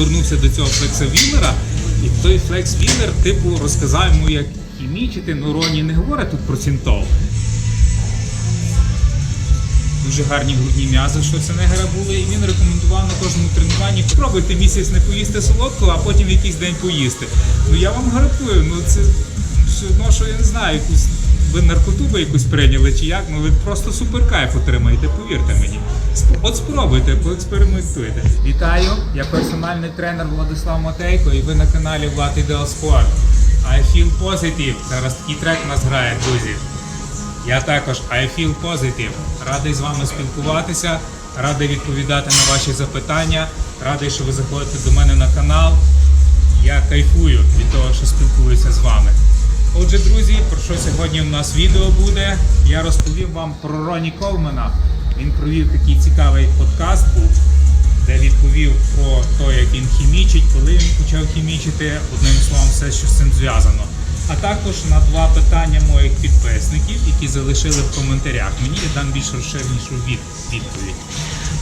звернувся до цього флексовілера, і той флексвілер, типу, розказав йому, як хімічити, ну Роні не говорить тут про синтол. Дуже гарні грудні м'язи Шварценеггера були, і він рекомендував на кожному тренуванні спробуйте місяць не поїсти солодкого, а потім якийсь день поїсти. Ну я вам гарантую, ну це все одно, що я не знаю, якусь ви наркоту би якусь прийняли чи як, ну ви просто супер кайф отримаєте, повірте мені. От спробуйте, поекспериментуйте. Вітаю, я персональний тренер Владислав Матейко, і ви на каналі Влад Ідеал Спорт. I feel positive. Зараз такий трек нас грає, друзі. Я також I feel positive. Радий з вами спілкуватися, радий відповідати на ваші запитання, радий, що ви заходите до мене на канал. Я кайфую від того, що спілкуюся з вами. Отже, друзі, про що сьогодні у нас відео буде? Я розповім вам про Роні Колмена. Він провів такий цікавий подкаст був, де відповів про те, як він хімічить, коли він почав хімічити, одним словом, все, що з цим зв'язано. А також на два питання моїх підписників, які залишили в коментарях. Мені я дам більш розширенішу від, відповідь.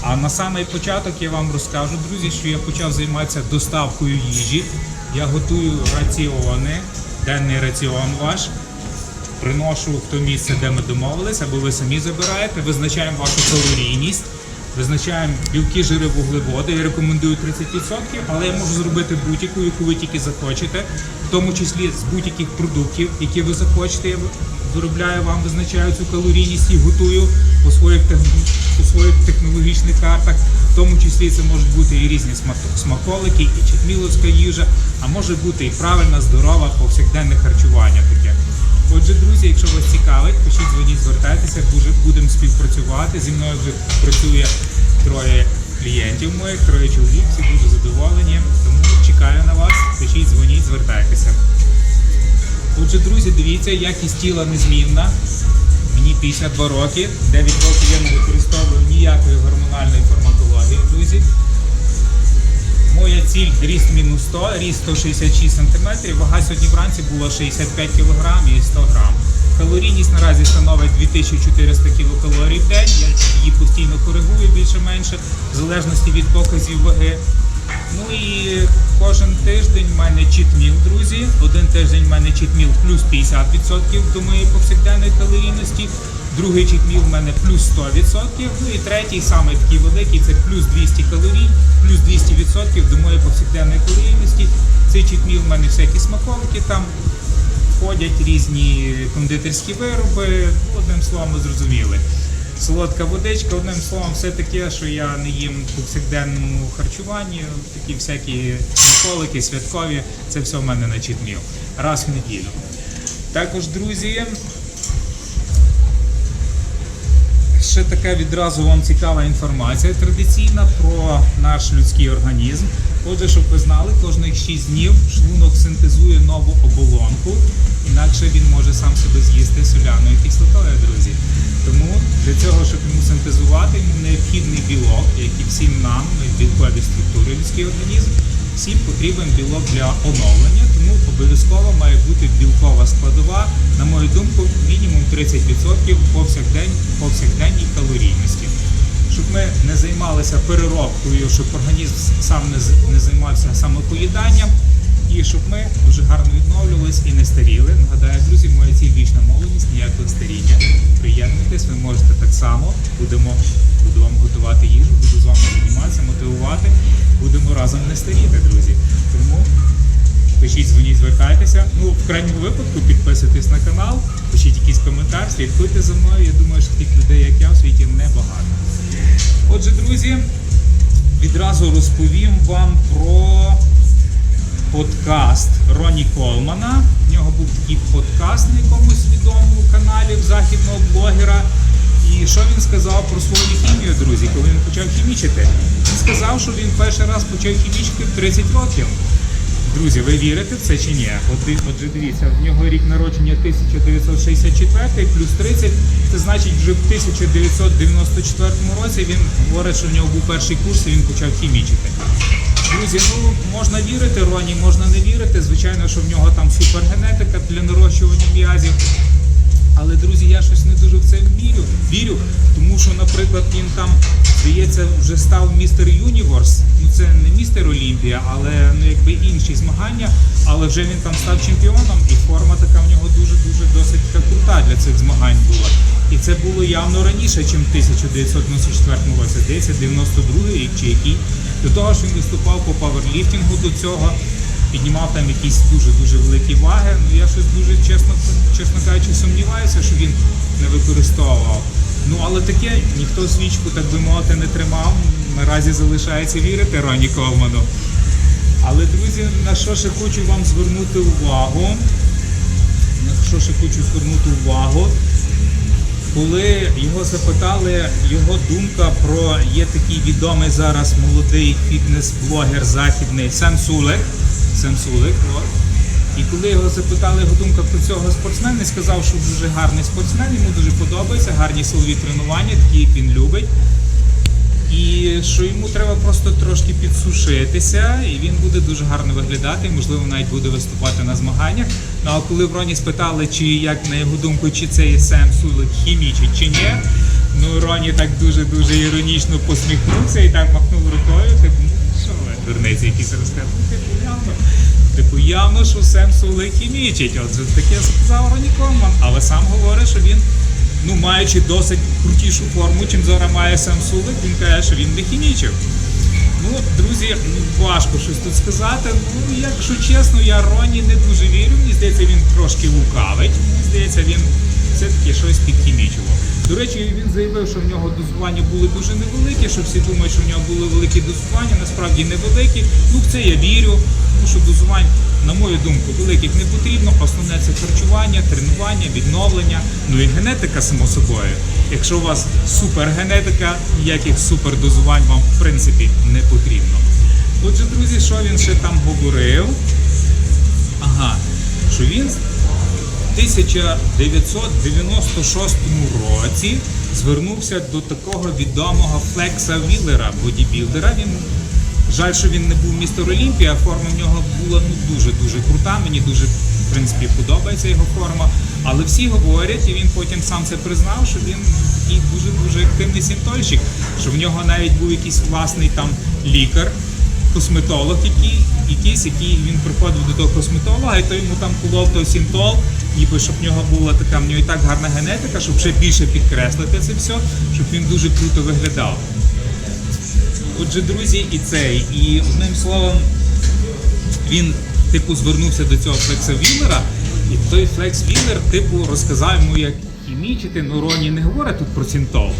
А на самий початок я вам розкажу, друзі, що я почав займатися доставкою їжі. Я готую раціони, денний раціон ваш. Приношу в то місце, де ми домовились, або ви самі забираєте, визначаємо вашу калорійність, визначаємо білки, жири, вуглеводи. Я рекомендую 30%, але я можу зробити будь-яку, яку ви тільки захочете, в тому числі з будь-яких продуктів, які ви захочете. Я виробляю вам, визначаю цю калорійність і готую по своїх, по своїх технологічних картах. В тому числі це можуть бути і різні смаколики, і читміловська їжа, а може бути і правильна, здорова, повсякденне харчування. Отже, друзі, якщо вас цікавить, пишіть, дзвоніть, звертайтеся, дуже будемо співпрацювати. Зі мною вже працює троє клієнтів моїх, троє чоловік, всі дуже задоволені. Тому чекаю на вас. Пишіть, дзвоніть, звертайтеся. Отже, друзі, дивіться, якість тіла незмінна. Мені 52 роки, 9 років я не використовую ніякої гормональної фармакології, друзі. Моя ціль ріст мінус 100, ріст 166 см, вага сьогодні вранці була 65 кг і 100 г. Калорійність наразі становить 2400 кілокалорій в день. Я її постійно коригую більше-менше, в залежності від показів ваги. Ну і кожен тиждень в мене читміл, друзі. Один тиждень в мене читміл плюс 50% до моєї повсякденної калорійності. Другий читміл в мене плюс 100%. Ну і третій, самий такий великий, це плюс 200 калорій, плюс 200% до моєї повсякденної калорійності. Цей читміл в мене всякі смаколики там входять, різні кондитерські вироби. Одним словом, ви зрозуміли. Солодка водичка, одним словом, все таке, що я не їм в повсякденному харчуванні, такі всякі смаколики, святкові, це все в мене на читміл. Раз в неділю. Також, друзі, ще така відразу вам цікава інформація традиційна про наш людський організм. Отже, щоб ви знали, кожних 6 днів шлунок синтезує нову оболонку, інакше він може сам себе з'їсти соляною кислотою, друзі. Тому для цього, щоб йому синтезувати, йому необхідний білок, як і всім нам, білкові структури людський організм. Всім потрібен білок для оновлення, тому обов'язково має бути білкова складова, на мою думку, мінімум 30% повсякдень, повсякденній калорійності. Щоб ми не займалися переробкою, щоб організм сам не, займався самопоїданням, і щоб ми дуже гарно відновлювалися і не старіли. Нагадаю, друзі, моя ціль вічна молодість, ніякого старіння. Приєднуйтесь, ви можете так само. Будемо буду вам готувати їжу, буду з вами займатися, мотивувати. Будемо разом не старіти, друзі. Тому пишіть, дзвоніть, звертайтеся. Ну, в крайньому випадку підписуйтесь на канал, пишіть якийсь коментар, слідкуйте за мною. Я думаю, що таких людей, як я, в світі небагато. Отже, друзі, відразу розповім вам про подкаст Роні Колмана. В нього був такий подкаст на якомусь відомому каналі західного блогера. І що він сказав про свою хімію, друзі, коли він почав хімічити? Він сказав, що він перший раз почав хімічити в 30 років. Друзі, ви вірите в це чи ні? От, отже, дивіться, в нього рік народження 1964 плюс 30, це значить вже в 1994 році він говорить, що в нього був перший курс і він почав хімічити. Друзі, ну можна вірити Роні, можна не вірити. Звичайно, що в нього там супергенетика для нарощування м'язів. Але, друзі, я щось не дуже в це вірю. Вірю, тому що, наприклад, він там, здається, вже став містер Юніверс Ну це не містер Олімпія, але ну якби інші змагання. Але вже він там став чемпіоном, і форма така в нього дуже дуже досить крута для цих змагань була. І це було явно раніше, ніж в 1994 році, здається, 92 рік чи який. До того ж він виступав по паверліфтингу до цього, піднімав там якісь дуже дуже великі ваги. Ну я щось дуже чесно, чесно кажучи, сумніваюся, що він не використовував. Ну але таке ніхто свічку, так би мовити, не тримав. Наразі залишається вірити Роні Ковману. Але, друзі, на що ще хочу вам звернути увагу? На що ще хочу звернути увагу? Коли його запитали, його думка про є такий відомий зараз молодий фітнес-блогер західний Сем Сулек. Сем Сулек. І коли його запитали його думка про цього спортсмена, він сказав, що дуже гарний спортсмен, йому дуже подобається, гарні силові тренування, такі як він любить. І що йому треба просто трошки підсушитися, і він буде дуже гарно виглядати, можливо, навіть буде виступати на змаганнях. Ну а коли в Роні спитали, чи як на його думку, чи це є Сем Сулик хімічить чи ні, ну Роні так дуже дуже іронічно посміхнувся і так махнув рукою. Типу, ну дурниці якісь розказують? Типу, явно, типу, явно, що Сем Сулик хімічить. Отже, таке сказав Роні Коман, але сам говорить, що він ну, маючи досить крутішу форму, чим зараз має сам Сулик, він каже, що він не хімічив. Ну, друзі, важко щось тут сказати. Ну, якщо чесно, я Роні не дуже вірю. Мені здається, він трошки лукавить. Мені здається, він все-таки щось підхімічував. До речі, він заявив, що в нього дозування були дуже невеликі, що всі думають, що в нього були великі дозування, насправді невеликі. Ну, в це я вірю, тому що дозувань, на мою думку, великих не потрібно. Основне це харчування, тренування, відновлення, ну і генетика, само собою. Якщо у вас супергенетика, ніяких супердозувань вам в принципі не потрібно. Отже, друзі, що він ще там говорив? Ага, що він 1996 році звернувся до такого відомого Флекса Віллера, бодібілдера. Він жаль, що він не був містер Олімпія, форма в нього була ну дуже дуже крута. Мені дуже в принципі подобається його форма. Але всі говорять, і він потім сам це признав, що він такий дуже дуже активний сінтольщик, що в нього навіть був якийсь власний там лікар косметолог, який, якийсь, який він приходив до того косметолога, і той йому там колов той сінтол, ніби щоб в нього була така в нього і так гарна генетика, щоб ще більше підкреслити це все, щоб він дуже круто виглядав. Отже, друзі, і цей, і одним словом, він типу звернувся до цього Флекса Віллера, і той Флекс Віллер, типу, розказав йому, як хімічити, ну Роні не говорить тут про синтол.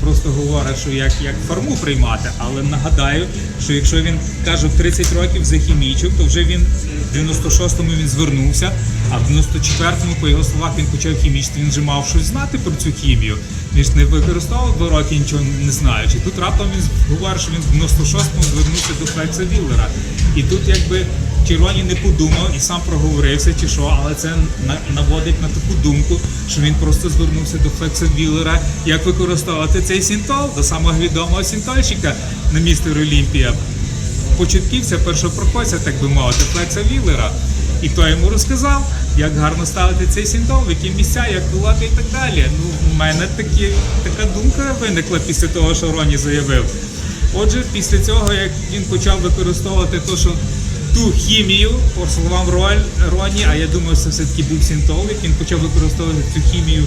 Просто говорить, що як, як форму приймати, але нагадаю, що якщо він каже в 30 років захімічив, то вже він в 96-му він звернувся, а в 94-му, по його словах, він почав хімічити. Він вже мав щось знати про цю хімію. Він ж не використовував два роки нічого не знаючи. Тут раптом він говорить, що він в 96-му звернувся до Флекса Віллера. І тут якби чи Роні не подумав і сам проговорився, чи що, але це наводить на таку думку, що він просто звернувся до Флекса Віллера, як використовувати цей синтол, до самого відомого синтольщика на містер Олімпія. Початківця, першопроходця, так би мовити, Флекса Віллера. І той йому розказав, як гарно ставити цей синтол, в які місця, як колоти і так далі. Ну, в мене такі, така думка виникла після того, що Роні заявив. Отже, після цього, як він почав використовувати то, що ту хімію, по словам Роні, а я думаю, це все-таки був синтол, як він почав використовувати цю хімію,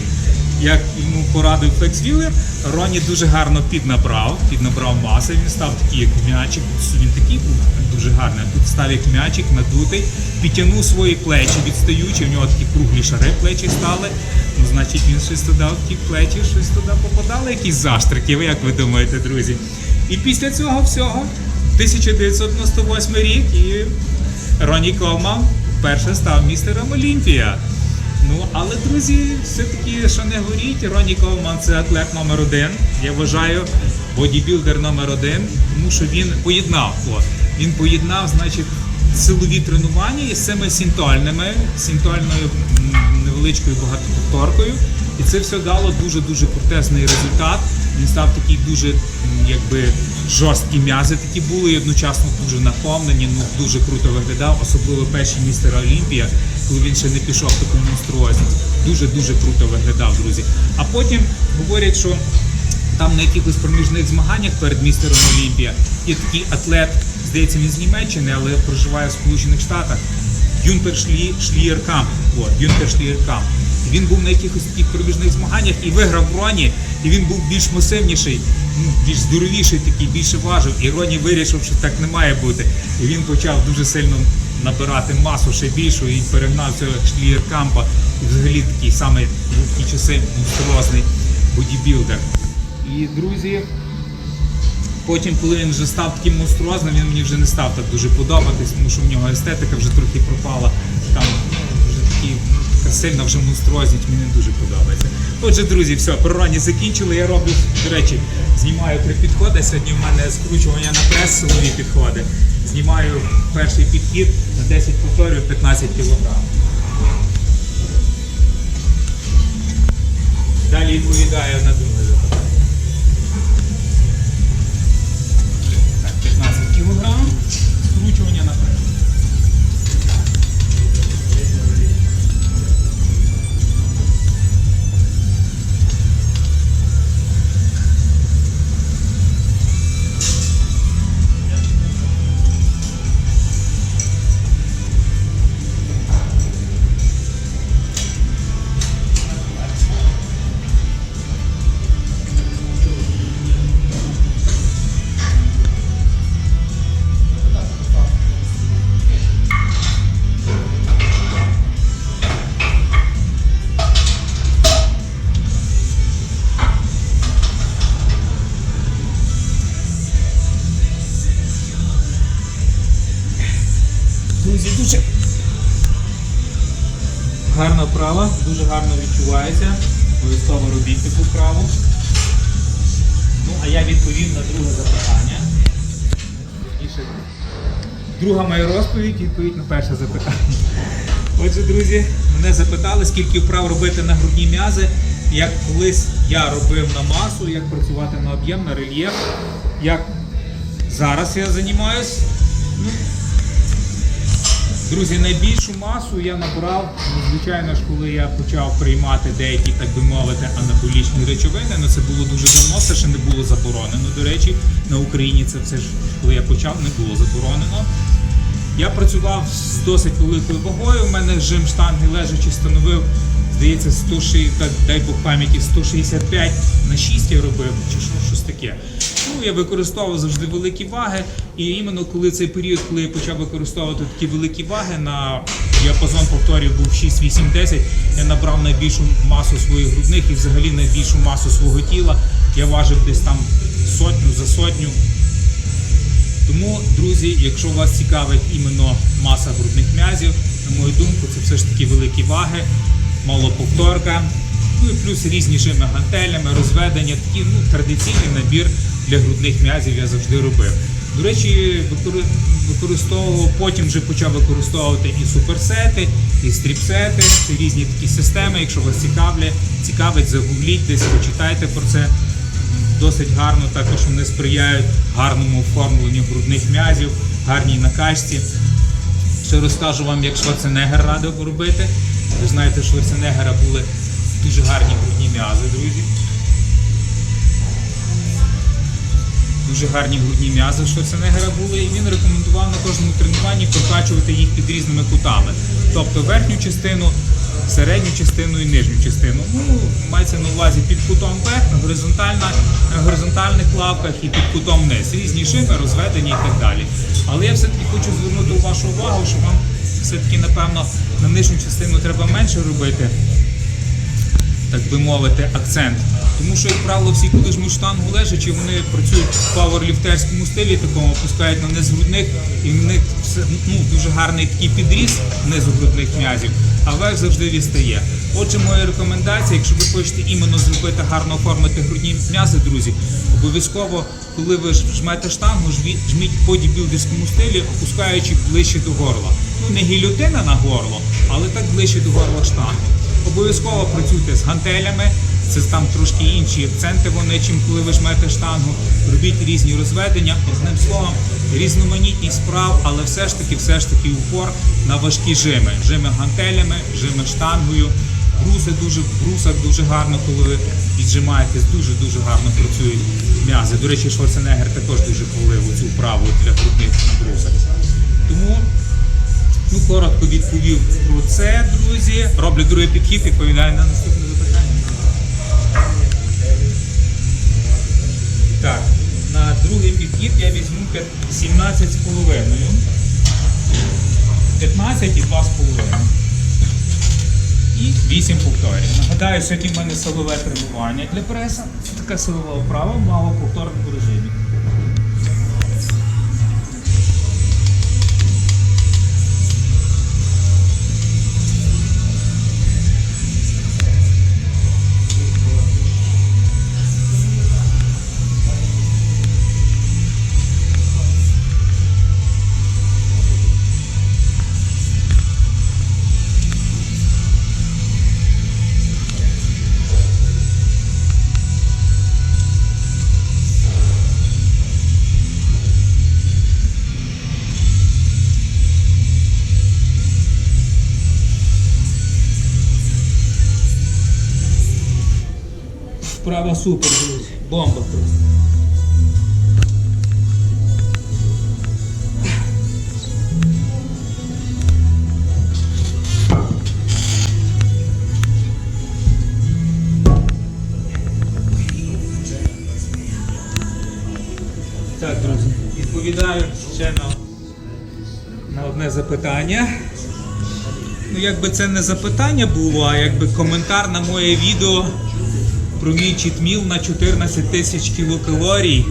як йому порадив Флекс Віллер, Роні дуже гарно піднабрав, піднабрав маси, він став такий, як м'ячик, він такий був дуже гарний. Тут став як м'ячик, надутий, підтягнув свої плечі, відстаючи, в нього такі круглі шари плечі стали. Ну, значить, він щось туди в ті плечі, щось туди попадало, якісь заштрики, ви як ви думаєте, друзі? І після цього всього 1998 рік і Роні Колман вперше став містером Олімпія. Ну, але друзі, все-таки, що не говоріть, Роні Колман це атлет номер один. Я вважаю, бодібілдер номер один, тому що він поєднав. О, він поєднав, значить, силові тренування із цими синтольними, синтольною м, невеличкою багатоповторкою. І це все дало дуже-дуже крутезний результат. Він став такий дуже, якби жорсткі м'язи такі були, і одночасно дуже наповнені, ну дуже круто виглядав, особливо перший містер Олімпія, коли він ще не пішов в таку монструозність. Дуже дуже круто виглядав, друзі. А потім говорять, що там на якихось проміжних змаганнях перед містером Олімпія є такий атлет, здається, він з Німеччини, але проживає в Сполучених Штатах. Юнтер Шлі, Шлієркамп. От, Юнтер Шлієркамп. І Він був на якихось таких проміжних змаганнях і виграв Роні, і він був більш масивніший, більш здоровіший, такий, більше важив. І Роні вирішив, що так не має бути. І він почав дуже сильно набирати масу ще більшу і перегнав цього Шлієркампа. І взагалі такий самий в ті часи монструозний бодібілдер. І друзі, Потім, коли він вже став таким монструозним, він мені вже не став так дуже подобатись, тому що в нього естетика вже трохи пропала. Там вже такі сильна вже монструозність мені дуже подобається. Отже, друзі, все, про закінчили. Я роблю, до речі, знімаю три підходи. Сьогодні в мене скручування на прес силові підходи. Знімаю перший підхід на 10 повторів 15 кг. Далі відповідаю на друге запитання. Так, 15 кілограм, скручування наперед. Друзі, гарна вправа, дуже гарно відчувається. Обов'язково робіть таку вправу. Ну, а я відповім на друге запитання. Друга моя розповідь, відповідь на перше запитання. Отже, друзі, мене запитали, скільки вправ робити на грудні м'язи. Як колись я робив на масу, як працювати на об'єм, на рельєф, як зараз я займаюсь. Ну, Друзі, найбільшу масу я набрав, ну, звичайно ж, коли я почав приймати деякі, так би мовити, анаболічні речовини. Ну це було дуже давно, це ще не було заборонено. До речі, на Україні це все ж, коли я почав, не було заборонено. Я працював з досить великою вагою. У мене жим штанги лежачи становив, здається, 160, так, дай Бог пам'яті, 165 на 6 я робив, чи що, щось таке. Ну, я використовував завжди великі ваги. І іменно коли цей період, коли я почав використовувати такі великі ваги, на діапазон повторів був 6, 8, 10, я набрав найбільшу масу своїх грудних і взагалі найбільшу масу свого тіла. Я важив десь там сотню за сотню. Тому, друзі, якщо вас цікавить іменно маса грудних м'язів, на мою думку, це все ж таки великі ваги, малоповторка, ну і плюс різні гантелями, розведення, такий ну, традиційний набір для грудних м'язів я завжди робив. До речі, використовував, потім вже почав використовувати і суперсети, і стріпсети, різні такі системи. Якщо вас цікавлять, цікавить, загугліть десь, почитайте про це досить гарно також вони сприяють гарному оформленню грудних м'язів, гарній накачці. Ще розкажу вам, як Шварценеггер радив робити. Ви знаєте, що Шварценеггера були дуже гарні грудні м'язи, друзі. Дуже гарні грудні м'язи в Шварценеггера були, і він рекомендував на кожному тренуванні прокачувати їх під різними кутами. Тобто верхню частину, середню частину і нижню частину. Ну, мається на увазі під кутом вверх, на, горизонтальна, на горизонтальних лавках і під кутом вниз. Різні шими, розведені і так далі. Але я все-таки хочу звернути вашу увагу, що вам все-таки, напевно, на нижню частину треба менше робити так би мовити, акцент. Тому що, як правило, всі, коли жмуть штангу лежачи, вони працюють в пауерліфтерському стилі, такому опускають на низ грудних, і в них ну, дуже гарний такий підріз низу грудних м'язів, а верх завжди відстає. Отже, моя рекомендація, якщо ви хочете іменно зробити гарно оформити грудні м'язи, друзі, обов'язково, коли ви жмете штангу, жміть, в бодібілдерському стилі, опускаючи ближче до горла. Ну не гільотина на горло, але так ближче до горла штанги. Обов'язково працюйте з гантелями, це там трошки інші акценти вони, чим коли ви жмете штангу. Робіть різні розведення. Одним словом, різноманітність справ, але все ж таки, все ж таки упор на важкі жими. Жими гантелями, жими штангою. Бруси дуже, в брусах дуже гарно, коли ви віджимаєтесь, дуже-дуже гарно працюють м'язи. До речі, Шварценеггер також дуже хвалив цю вправу для грудних брусах. Тому коротко відповів про це, друзі. Роблю другий підхід, відповідаю на наступне запитання. Так, на другий підхід я візьму 17 з половиною. 15 і 2 з половиною. І 8 повторів. Нагадаю, сьогодні в мене силове тренування для преса. Це така силова вправа в малоповторному режимі. Вправа супер, друзі. Бомба просто. Так, друзі, відповідаю ще на, на одне запитання. Ну, якби це не запитання було, а якби коментар на моє відео про мій читміл на 14 тисяч кілокалорій,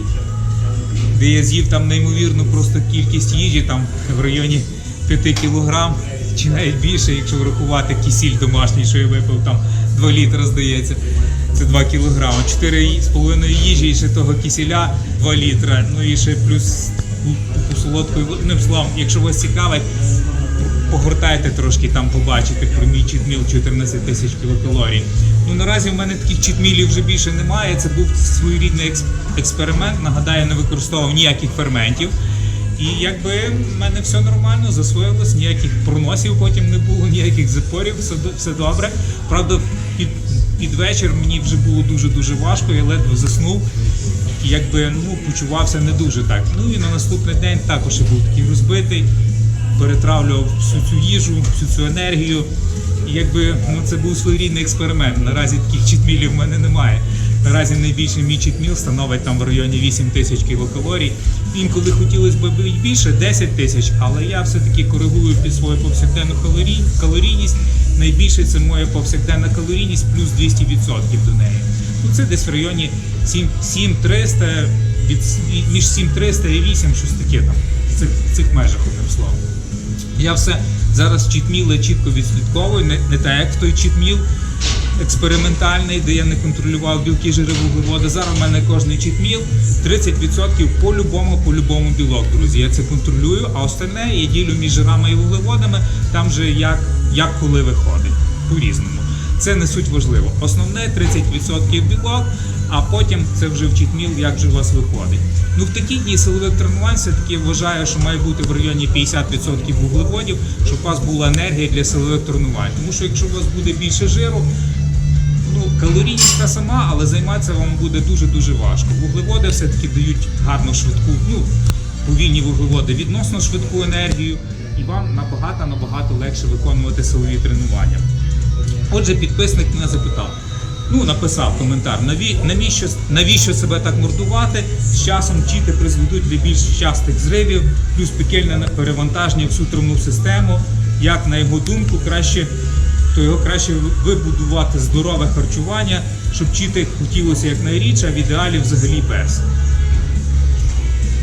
де я з'їв там неймовірну просто кількість їжі, там в районі 5 кілограм, чи навіть більше, якщо врахувати кисіль домашній, що я випив там 2 літри, здається. Це 2 кілограми. 4,5 їжі і ще того кисіля 2 літра. Ну і ще плюс солодкої. Одним словом, якщо вас цікавить, погортайте трошки, там побачите про мій читміл 14 тисяч кілокалорій. Ну наразі в мене таких читмілів вже більше немає. Це був своєрідний екс- експеримент. Нагадаю, не використовував ніяких ферментів. І якби в мене все нормально, засвоїлось, ніяких проносів потім не було, ніяких запорів, все, все добре. Правда, під, під вечір мені вже було дуже-дуже важко, я ледве заснув. І якби ну, почувався не дуже так. Ну і на наступний день також я був такий розбитий перетравлював всю цю їжу, всю цю енергію. І якби ну, це був своєрідний експеримент. Наразі таких читмілів в мене немає. Наразі найбільший мій читміл становить там в районі 8 тисяч кілокалорій. Інколи хотілося б більше 10 тисяч, але я все-таки коригую під свою повсякденну калорій, калорійність. Найбільше це моя повсякденна калорійність плюс 200% до неї. Ну це десь в районі 7, 7300, від, між 7300 і 8, щось таке там. В цих, цих межах, одним словом. Я все зараз чітміле чітко відслідковую, не, не так як той чітміл експериментальний, де я не контролював білки, жири, вуглеводи. Зараз в мене кожний чітміл 30% по-любому, по-любому білок, друзі. Я це контролюю, а остальне я ділю між жирами і вуглеводами, там же як, як коли виходить. По-різному. Це не суть важливо. Основне 30% білок, а потім це вже в чітміл, як вже у вас виходить. Ну в такі дні силових тренувань все-таки вважаю, що має бути в районі 50% вуглеводів, щоб у вас була енергія для силових тренувань. Тому що якщо у вас буде більше жиру, ну калорійність та сама, але займатися вам буде дуже-дуже важко. Вуглеводи все-таки дають гарну швидку, ну повільні вуглеводи відносно швидку енергію, і вам набагато набагато легше виконувати силові тренування. Отже, підписник мене запитав. Ну, написав коментар, наві, навіщо, навіщо себе так мордувати? З часом чіти призведуть до більш частих зривів, плюс пекельне перевантаження всю травну систему. Як на його думку, краще то його краще вибудувати здорове харчування, щоб чіти хотілося якнайрідше, а в ідеалі взагалі без.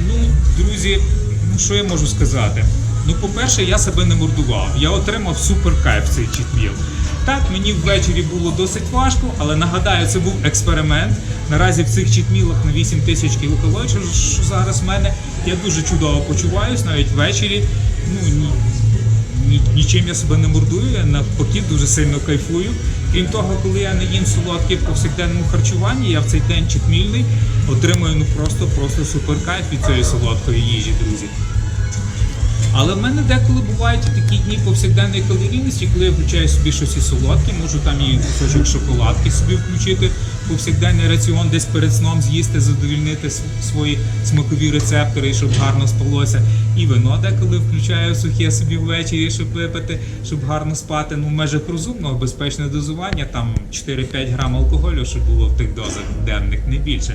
Ну, друзі, ну що я можу сказати? Ну, по-перше, я себе не мордував. Я отримав супер кайф цей чітміл. Так, мені ввечері було досить важко, але нагадаю, це був експеримент. Наразі в цих чітмілах на 8 тисяч кілокалорій, що зараз в мене, я дуже чудово почуваюсь, навіть ввечері. Ну, ні, ні, нічим я себе не мордую, я навпаки дуже сильно кайфую. Крім того, коли я не їм солодкі в повсякденному харчуванні, я в цей день читмільний отримую ну просто просто супер кайф від цієї солодкої їжі, друзі. Але в мене деколи бувають такі дні повсякденної калорійності, коли я включаю собі щось і солодке, можу там і кусочок шоколадки собі включити, повсякденний раціон десь перед сном з'їсти, задовільнити свої смакові рецептори, щоб гарно спалося. І вино деколи включаю сухе собі ввечері, щоб випити, щоб гарно спати. Ну, в межах розумного, безпечне дозування, там 4-5 грам алкоголю, щоб було в тих дозах денних, не більше.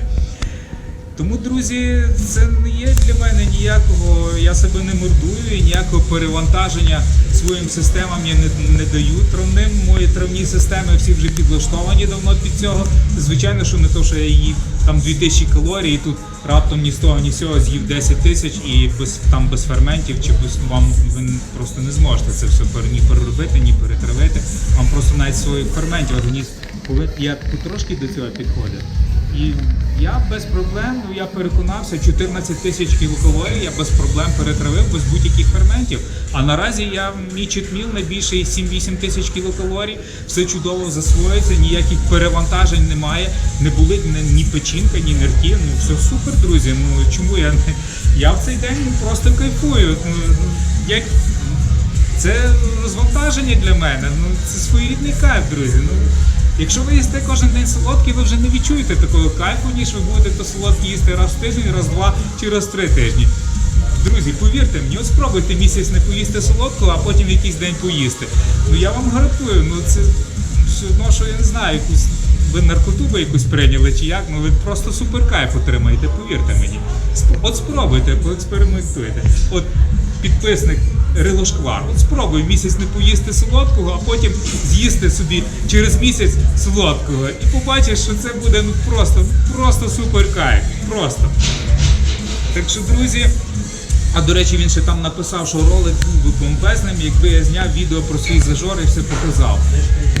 Тому, друзі, це не є для мене ніякого, я себе не мордую і ніякого перевантаження своїм системам я не, не даю травним. Мої травні системи всі вже підлаштовані давно під цього. Звичайно, що не то, що я їв там 2000 калорій, і тут раптом ні з того, ні з цього з'їв 10 тисяч і без там без ферментів, чи без вам ви просто не зможете це все ні переробити, ні перетравити. Вам просто навіть своїх ферментів організм я потрошки до цього підходив. І я без проблем, ну я переконався, 14 тисяч кілокалорій я без проблем перетравив без будь-яких ферментів. А наразі я мій читміл найбільший 7-8 тисяч кілокалорій, все чудово засвоїться, ніяких перевантажень немає, не болить ні, печінка, ні нирки. Ну все супер, друзі. Ну чому я не я в цей день просто кайфую. Ну, як це розвантаження для мене. Ну це своєрідний кайф, друзі. Ну якщо ви їсте кожен день солодкий, ви вже не відчуєте такого кайфу, ніж ви будете то солодкі їсти раз в тиждень, раз в два чи раз в три тижні. Друзі, повірте мені, от спробуйте місяць не поїсти солодкого, а потім якийсь день поїсти. Ну я вам гарантую, ну це все одно, що я не знаю, якусь ви наркоту би якусь прийняли чи як, ну ви просто супер кайф отримаєте, повірте мені. От спробуйте, поекспериментуйте. От підписник Рилошквар, от спробуй місяць не поїсти солодкого, а потім з'їсти собі через місяць солодкого. І побачиш, що це буде ну просто, просто супер кайф. Просто. Так що, друзі, а до речі, він ще там написав, що ролик був би бомбезним, якби я зняв відео про свій зажор і все показав.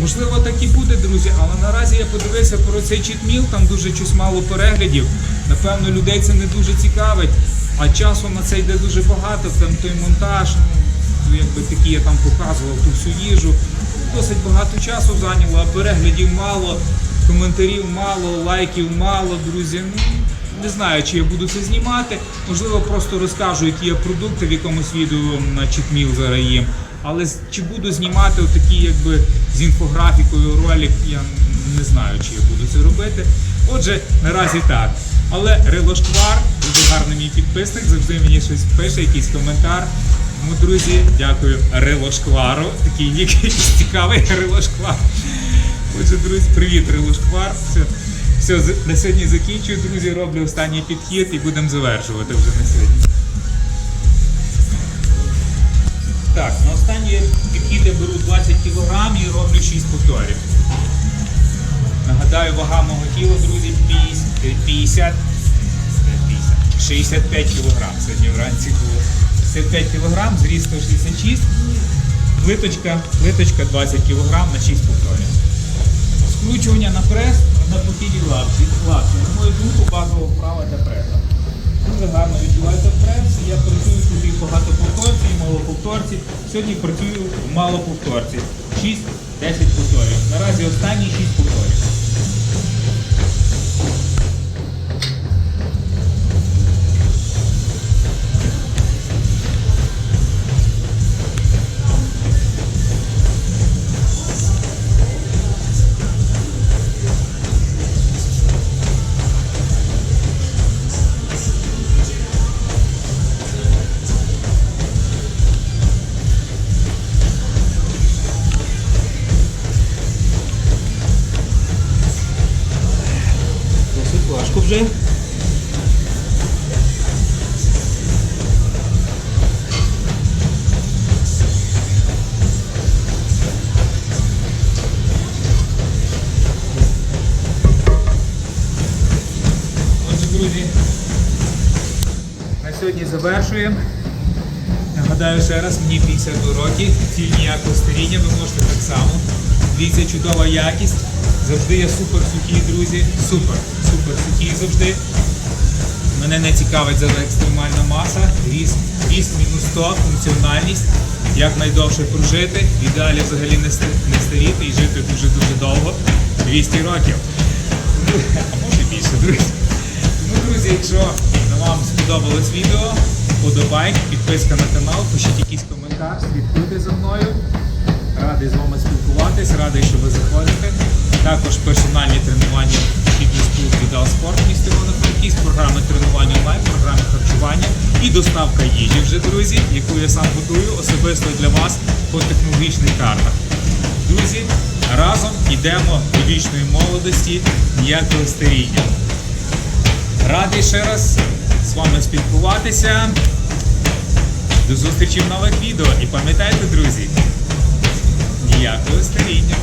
Можливо, так і буде, друзі, але наразі я подивився про цей читміл, там дуже щось мало переглядів. Напевно, людей це не дуже цікавить, а часу на це йде дуже багато, там той монтаж, ну, якби такий я там показував ту всю їжу. Досить багато часу зайняло, а переглядів мало, коментарів мало, лайків мало, друзі. Ну, не знаю, чи я буду це знімати. Можливо, просто розкажу, які є продукти в якомусь відео на читміл зараз їм. Але чи буду знімати такі, якби з інфографікою ролик, я не знаю, чи я буду це робити. Отже, наразі так. Але Рилошквар, дуже гарний мій підписник, завжди мені щось пише, якийсь коментар. Тому, друзі, дякую Рилошквару. Такий нік якийсь цікавий Рилошквар. Отже, друзі, привіт, Рилошквар. Все, все, на сьогодні закінчую, друзі. Роблю останній підхід і будемо завершувати вже на сьогодні. Так, на останній підхід я беру 20 кг і роблю 6 повторів. Нагадаю, вага мого тіла, друзі, 50, 50, 65 кг. Сьогодні вранці було 65 кг, зріст 166, плиточка, плиточка 20 кг на 6 повторів. Скручування на прес на похилій лапці. лапці. На мою думку, базова вправа для преса. Дуже гарно відчувається прес. Я працюю собі багато повторців, мало повторців. Сьогодні працюю мало повторців. 6-10 повторів. Наразі останні 6 повторів. 80 років, ціль ніякого старіння, ви можете так само. Дивіться, чудова якість. Завжди я супер сухі, друзі. Супер, супер сухі завжди. Мене не цікавить за екстремальна маса, ріст, ріст мінус 100, функціональність, як найдовше прожити, в ідеалі взагалі не старіти і жити дуже-дуже довго, 200 років. А може більше, друзі. Тому, друзі, якщо вам сподобалось відео, подобай, підписка на канал, пишіть якісь коментар, слідкуйте за мною. Радий з вами спілкуватись, радий, що ви заходите. Також персональні тренування фітнес-клуб Відал Спорт місто Івано-Франківськ, програми тренування онлайн, програми харчування і доставка їжі вже, друзі, яку я сам готую особисто для вас по технологічних картах. Друзі, разом йдемо до вічної молодості, ніякого старіння. Радий ще раз з вами спілкуватися. До зустрічі в нових відео. І пам'ятайте, друзі, ніякого старіння.